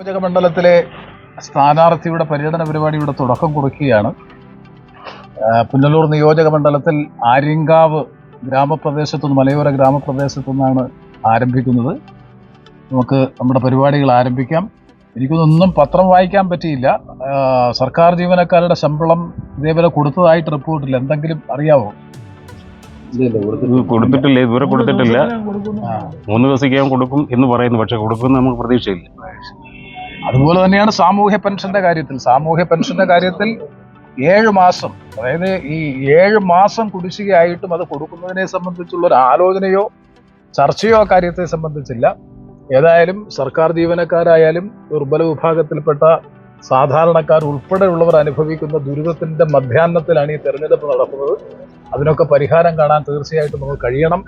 നിയോജക മണ്ഡലത്തിലെ സ്ഥാനാർത്ഥിയുടെ പര്യടന പരിപാടി ഇവിടെ തുടക്കം കുറിക്കുകയാണ്. പുന്നലൂർ പുനലൂർ നിയോജക മണ്ഡലത്തിൽ ആര്യങ്കാവ് ഗ്രാമപ്രദേശത്തു നിന്ന് മലയോര ഗ്രാമപ്രദേശത്തു നിന്നാണ് ആരംഭിക്കുന്നത്. നമുക്ക് നമ്മുടെ പരിപാടികൾ ആരംഭിക്കാം. എനിക്കൊന്നും പത്രം വായിക്കാൻ പറ്റിയില്ല. സർക്കാർ ജീവനക്കാരുടെ ശമ്പളം ഇതേപോലെ കൊടുത്തതായിട്ട് റിപ്പോർട്ടില്ല എന്തെങ്കിലും അറിയാവോ? കൊടുത്തിട്ടില്ല. ഇതുവരെ കൊടുത്തിട്ടില്ല. ആ. മൂന്ന് ദിവസം കൊടുക്കും എന്ന് പറയുന്നു. പക്ഷെ കൊടുക്കുമെന്ന് നമുക്ക് പ്രതീക്ഷയില്ല. അതുപോലെ തന്നെയാണ് സാമൂഹ്യ പെൻഷന്റെ കാര്യത്തിൽ. സാമൂഹ്യ പെൻഷന്റെ കാര്യത്തിൽ ഏഴ് മാസം അതായത് ഈ ഏഴ് മാസം കുടിശ്ശികയായിട്ടും അത് കൊടുക്കുന്നതിനെ സംബന്ധിച്ചുള്ള ഒരു ആലോചനയോ ചർച്ചയോ കാര്യത്തെ സംബന്ധിച്ചില്ല. ഏതായാലും സർക്കാർ ജീവനക്കാരായാലും ദുർബല വിഭാഗത്തിൽപ്പെട്ട സാധാരണക്കാർ ഉൾപ്പെടെയുള്ളവർ അനുഭവിക്കുന്ന ദുരിതത്തിന്റെ മധ്യാഹ്നത്തിലാണ് ഈ തെരഞ്ഞെടുപ്പ് നടക്കുന്നത്. അതിനൊക്കെ പരിഹാരം കാണാൻ തീർച്ചയായിട്ടും നമുക്ക് കഴിയണം.